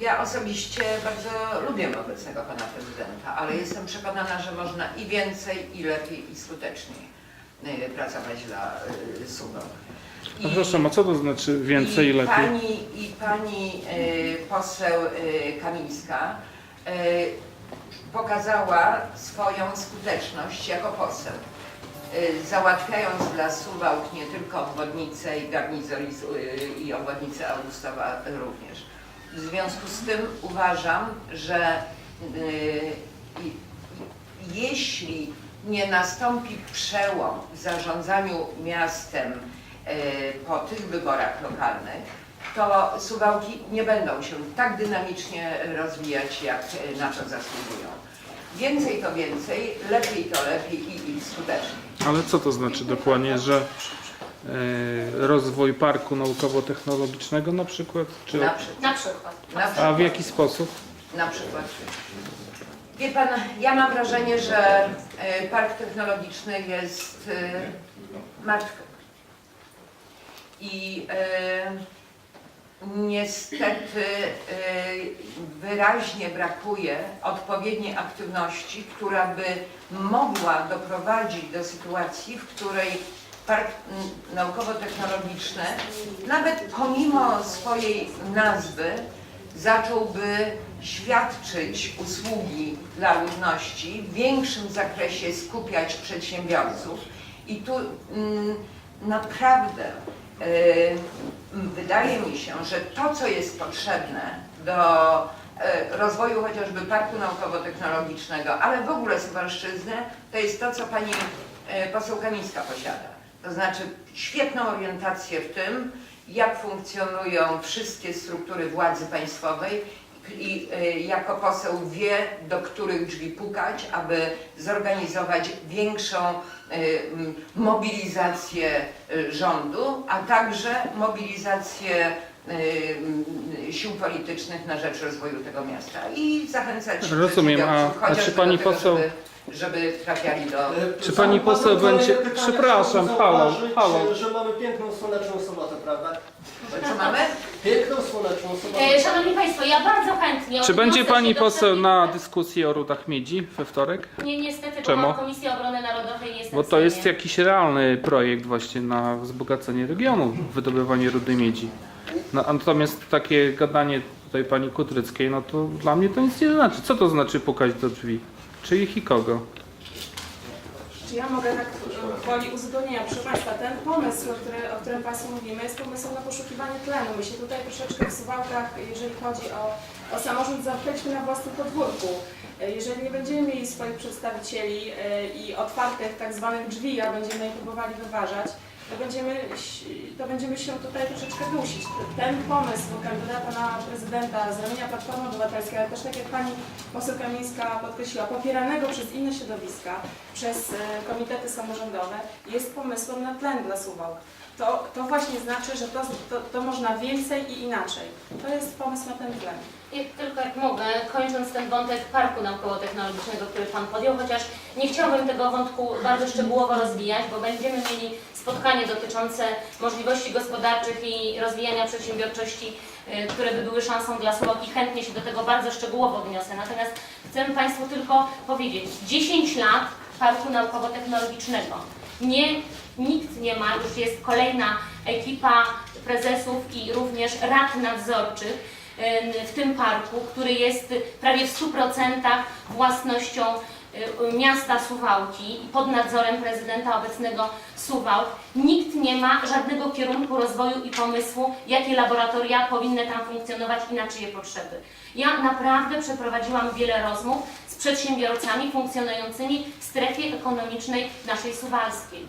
Ja osobiście bardzo lubię obecnego pana prezydenta, ale jestem przekonana, że można i więcej, i lepiej, i skuteczniej y, pracować dla y, Suwałk. I- Przepraszam, a co to znaczy więcej i lepiej? Pani, I pani y, poseł y, Kamińska y, pokazała swoją skuteczność jako poseł. Y, załatwiając dla Suwałk nie tylko obwodnicę i garnizor i, y, i obwodnicę Augustowa również. W związku z tym uważam, że y, jeśli nie nastąpi przełom w zarządzaniu miastem y, po tych wyborach lokalnych, to Suwałki nie będą się tak dynamicznie rozwijać, jak na to zasługują. Więcej to więcej, lepiej to lepiej i, i skuteczniej. Ale co to znaczy dokładnie, że rozwój parku naukowo-technologicznego na przykład? Czy, Na przykład. Na przykład. Na a w przykład. jaki sposób? Na przykład. Wie pan, ja mam wrażenie, że y, park technologiczny jest y, martwy. I y, niestety y, wyraźnie brakuje odpowiedniej aktywności, która by mogła doprowadzić do sytuacji, w której park mm, naukowo-technologiczny, nawet pomimo swojej nazwy, zacząłby świadczyć usługi dla ludności, w większym zakresie skupiać przedsiębiorców. I tu mm, naprawdę y, wydaje mi się, że to, co jest potrzebne do y, rozwoju chociażby Parku Naukowo-Technologicznego, ale w ogóle Suwalszczyzny, to jest to, co pani y, poseł Kamińska posiada. To znaczy świetną orientację w tym, jak funkcjonują wszystkie struktury władzy państwowej i y, jako poseł wie, do których drzwi pukać, aby zorganizować większą m, mobilizację y, rządu, a także mobilizację sił politycznych na rzecz rozwoju tego miasta i zachęcać Rozumiem, a- a czy pani do tego, poseł- żeby, żeby trafiali do... Czy pani poseł będzie- Przepraszam, halo, halo. Że mamy piękną słoneczną sobotę, prawda? Co mamy? Piękną słoneczną sobotę. E, Szanowni Państwo, ja bardzo chętnie Czy będzie odniosę pani się do poseł na dyskusji o rudach miedzi we wtorek? Nie, niestety, Czemu? bo mam Komisję Obrony Narodowej nie jestem Bo w to jest jakiś realny projekt właśnie na wzbogacenie regionu, wydobywanie rudy miedzi. No, natomiast takie gadanie tutaj pani Kutryckiej, no to dla mnie to nic nie znaczy. Co to znaczy pukać do drzwi? Czyich i kogo? Czy ja mogę tak e, woli uzupełnienia? Proszę Państwa, ten pomysł, o, który, o którym Państwu mówimy, jest pomysłem na poszukiwanie tlenu. My się tutaj troszeczkę w Suwałkach, jeżeli chodzi o, o samorząd, zamknęliśmy na własnym podwórku. E, Jeżeli nie będziemy mieli swoich przedstawicieli e, i otwartych tak zwanych drzwi, a będziemy je próbowali wyważać, to będziemy, to będziemy się tutaj troszeczkę dusić. Ten pomysł kandydata na prezydenta z ramienia Platformy Obywatelskiej, ale też tak jak Pani poseł Kamińska podkreśliła, popieranego przez inne środowiska, przez e, komitety samorządowe, jest pomysłem na tlen dla Suwałk. To, to właśnie znaczy, że to, to, to można więcej i inaczej. To jest pomysł na ten tlen. I tylko jak mogę, kończąc ten wątek Parku Naukowo-Technologicznego, który Pan podjął, chociaż nie chciałabym tego wątku bardzo szczegółowo rozwijać, bo będziemy mieli spotkanie dotyczące możliwości gospodarczych i rozwijania przedsiębiorczości, y, które by były szansą dla i chętnie się do tego bardzo szczegółowo odniosę. Natomiast chcę Państwu tylko powiedzieć, 10 lat Parku Naukowo-Technologicznego. Nie, nikt nie ma, już jest kolejna ekipa prezesów i również rad nadzorczych y, w tym parku, który jest prawie w 100% własnością miasta Suwałki pod nadzorem prezydenta obecnego Suwałk. Nikt nie ma żadnego kierunku rozwoju i pomysłu, jakie laboratoria powinny tam funkcjonować i na czyje potrzeby. Ja naprawdę przeprowadziłam wiele rozmów z przedsiębiorcami funkcjonującymi w strefie ekonomicznej naszej suwalskiej.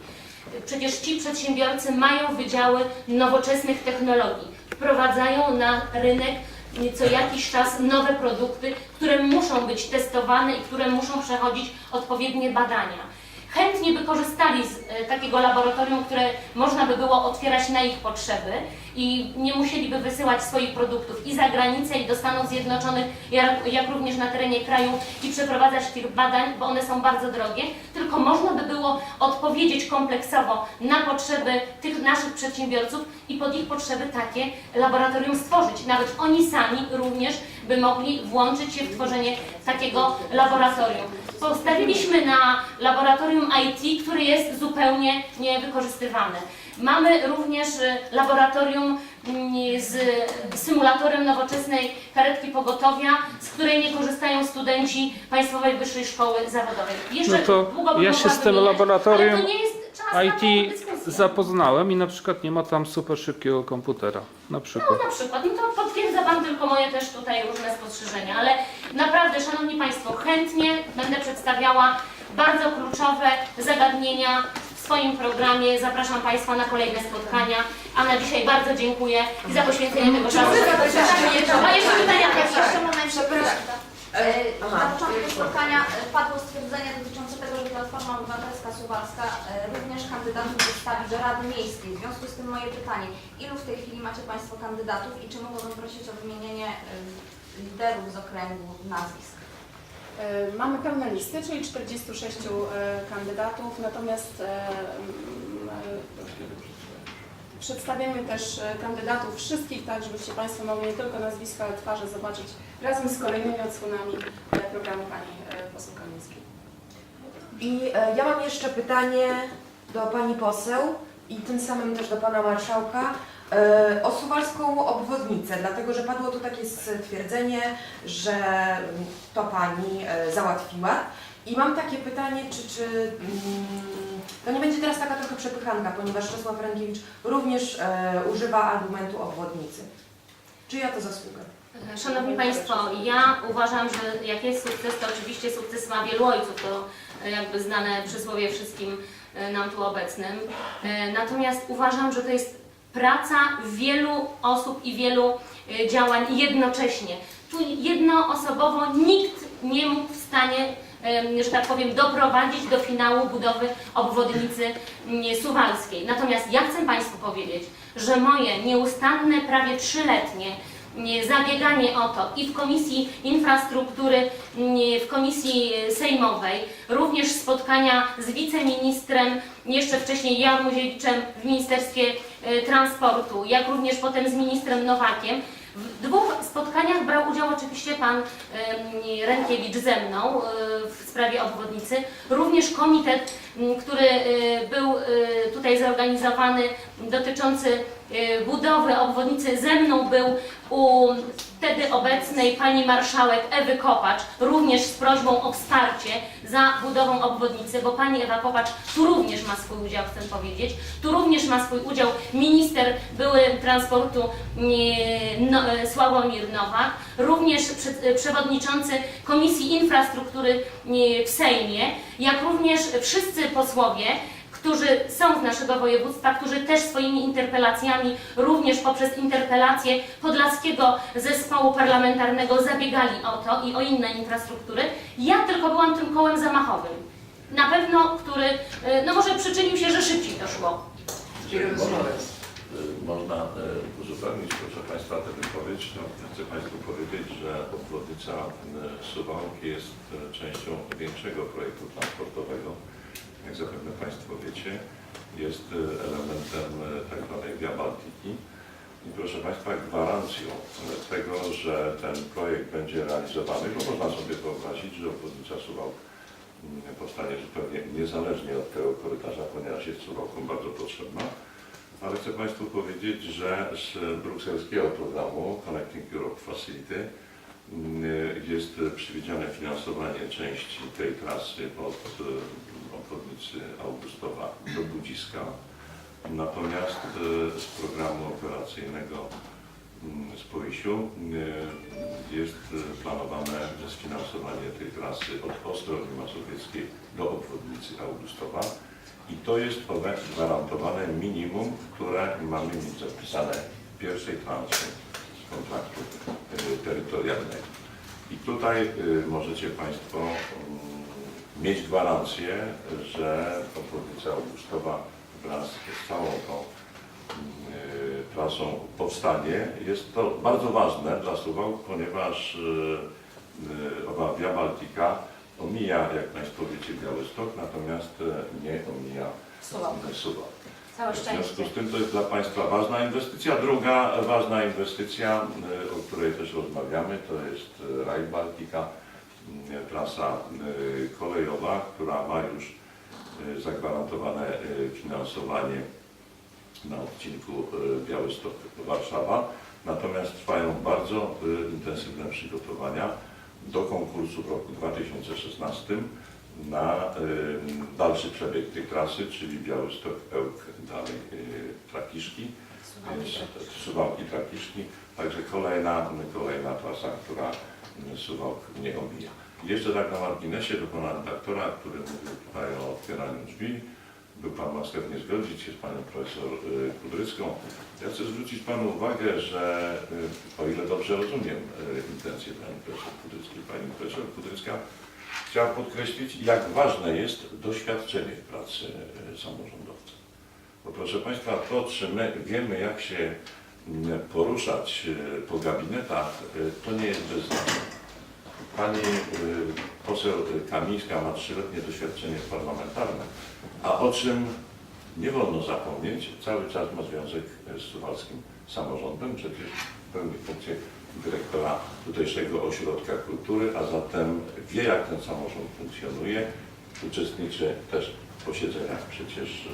Przecież ci przedsiębiorcy mają wydziały nowoczesnych technologii, wprowadzają na rynek co jakiś czas nowe produkty, które muszą być testowane i które muszą przechodzić odpowiednie badania. Chętnie by korzystali z e, takiego laboratorium, które można by było otwierać na ich potrzeby i nie musieliby wysyłać swoich produktów i za granicę, i do Stanów Zjednoczonych, jak, jak również na terenie kraju i przeprowadzać tych badań, bo one są bardzo drogie, tylko można by było odpowiedzieć kompleksowo na potrzeby tych naszych przedsiębiorców i pod ich potrzeby takie laboratorium stworzyć. Nawet oni sami również by mogli włączyć się w tworzenie takiego laboratorium. Postawiliśmy na laboratorium IT, które jest zupełnie niewykorzystywane. Mamy również y, laboratorium mm, z symulatorem nowoczesnej karetki pogotowia, z której nie korzystają studenci Państwowej Wyższej Szkoły Zawodowej. Jeszcze No to ja się z tym wymieniać, laboratorium IT zapoznałem i na przykład nie ma tam super szybkiego komputera. Na przykład. No na przykład, no to potwierdza Pan tylko moje też tutaj różne spostrzeżenia, ale naprawdę, Szanowni Państwo, chętnie będę przedstawiała bardzo kluczowe zagadnienia swoim programie. Zapraszam Państwa na kolejne spotkania, a na dzisiaj bardzo dziękuję za poświęcenie tego czasu. A jeszcze pytania. Jeszcze moment, przepraszam. E, E. Na początku spotkania e, padło stwierdzenie dotyczące tego, że Platforma Obywatelska Suwalska również kandydatów wystawi do Rady Miejskiej. W związku z tym moje pytanie, ilu w tej chwili macie Państwo kandydatów i czy mogłabym prosić o wymienienie liderów z okręgu nazwisk? E, Mamy pełne listy, czyli 46 e, kandydatów, natomiast e, przedstawiamy też kandydatów wszystkich, tak żebyście Państwo mogli nie tylko nazwiska, ale twarze zobaczyć razem z kolejnymi odsłonami programu Pani poseł Kamińskiej. I ja mam jeszcze pytanie do pani poseł i tym samym też do pana marszałka o suwalską obwodnicę, dlatego że padło tu takie stwierdzenie, że to pani e, załatwiła. I mam takie pytanie, czy, czy mm, to nie będzie teraz taka trochę przepychanka, ponieważ Czesław Rękiewicz również e, używa argumentu obwodnicy. Czyja to zasługa? Szanowni Państwo, ja uważam, że jak jest sukces, to oczywiście sukces ma wielu ojców, to e, jakby znane przysłowie wszystkim e, nam tu obecnym. E, Natomiast uważam, że to jest praca wielu osób i wielu e, działań jednocześnie. Tu jednoosobowo nikt nie mógł w stanie, że tak powiem, doprowadzić do finału budowy obwodnicy mm, suwalskiej. Natomiast ja chcę Państwu powiedzieć, że moje nieustanne, prawie trzyletnie nie, zabieganie o to i w Komisji Infrastruktury, nie, w Komisji Sejmowej, również spotkania z wiceministrem, jeszcze wcześniej Jarmuziewiczem w Ministerstwie Transportu, jak również potem z ministrem Nowakiem. W dwóch spotkaniach brał udział oczywiście pan em, Rękiewicz ze mną e, w sprawie obwodnicy. Również komitet, który e, był e, tutaj zorganizowany dotyczący e, budowy obwodnicy ze mną był u wtedy obecnej pani marszałek Ewy Kopacz, również z prośbą o wsparcie za budową obwodnicy, bo pani Ewa Kopacz tu również ma swój udział, chcę powiedzieć. Tu również ma swój udział minister były transportu nie, no, e, Sławomir Nowak, również e, przewodniczący Komisji Infrastruktury nie, w Sejmie, jak również wszyscy posłowie, którzy są z naszego województwa, którzy też swoimi interpelacjami, również poprzez interpelację Podlaskiego Zespołu Parlamentarnego zabiegali o to i o inne infrastruktury. Ja tylko byłam tym kołem zamachowym. Na pewno, który, y, no może przyczynił się, że szybciej to szło. Można, y, można y, uzupełnić, proszę Państwa, tę wypowiedź. No, chcę Państwu powiedzieć, że obwodnica Suwałki jest częścią większego projektu transportowego. Jak zapewne Państwo wiecie, jest y, elementem y, tak zwanej Via Baltiki. I proszę Państwa, gwarancją y, tego, że ten projekt będzie realizowany, bo można sobie wyobrazić, że obwodnica Suwałk mm, powstanie zupełnie niezależnie od tego korytarza, ponieważ jest Suwałką bardzo potrzebna. Ale chcę Państwu powiedzieć, że z brukselskiego programu Connecting Europe Facility mm, jest przewidziane finansowanie części tej trasy od e, obwodnicy Augustowa do Budziska. Natomiast e, z programu operacyjnego mm, z Poisiu e, jest e, planowane sfinansowanie tej trasy od Ostrowi Mazowieckiej do obwodnicy Augustowa. I to jest owe gwarantowane minimum, które mamy mieć zapisane w pierwszej transzy kontraktu terytorialnego. I tutaj możecie Państwo mieć gwarancję, że obwodnica Augustowa wraz z całą tą y, trasą powstanie. Jest to bardzo ważne dla Suwałk, ponieważ y, y, owa Via Baltica omija, jak Państwo wiecie, Białystok, natomiast nie omija Suwałk. Całe W związku z tym to jest dla Państwa ważna inwestycja. Druga ważna inwestycja, o której też rozmawiamy, to jest Rail Baltica, trasa y, kolejowa, która ma już y, zagwarantowane y, finansowanie na odcinku Białystok-Warszawa. Natomiast trwają bardzo intensywne przygotowania do konkursu w roku 2016 na dalszy przebieg tej trasy, czyli Białystok, Ełk, dalej Trakiszki, więc Suwałki, Trakiszki. Także kolejna, kolejna trasa, która Suwałk nie omija. Jeszcze tak na marginesie do pana redaktora, który mówił tutaj o otwieraniu drzwi. Był Pan łaskaw zgodzić się z Panią Profesor y, Kudrycką. Ja chcę zwrócić Panu uwagę, że y, o ile dobrze rozumiem y, intencje Pani Profesor Kudryckiej, Pani Profesor Kudrycka chciała podkreślić, jak ważne jest doświadczenie w pracy samorządowca. Bo proszę Państwa, to czy my wiemy, jak się poruszać y, po gabinetach, y, to nie jest bez znaczenia. Pani y, poseł Kamińska ma trzyletnie doświadczenie parlamentarne, a o czym nie wolno zapomnieć, cały czas ma związek z suwalskim samorządem, przecież pełni funkcję dyrektora tutejszego ośrodka kultury, a zatem wie jak ten samorząd funkcjonuje, uczestniczy też w posiedzeniach przecież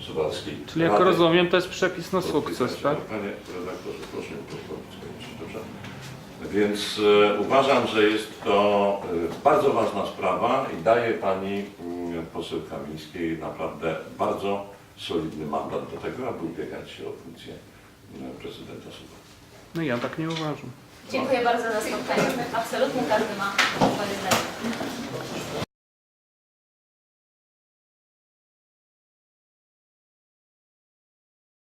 y, suwalskiej Czyli jak Rady. rozumiem, to jest przepis na sukces, tak? Panie redaktorze, proszę mi pozwolić skończyć, dobrze? Więc e, uważam, że jest to e, bardzo ważna sprawa i daje Pani mm, poseł Kamińskiej naprawdę bardzo solidny mandat do tego, aby ubiegać się o funkcję mm, prezydenta Suwałki. No ja tak nie uważam. Dziękuję bardzo za spotkanie. Absolutnie każdy ma swoje zdanie.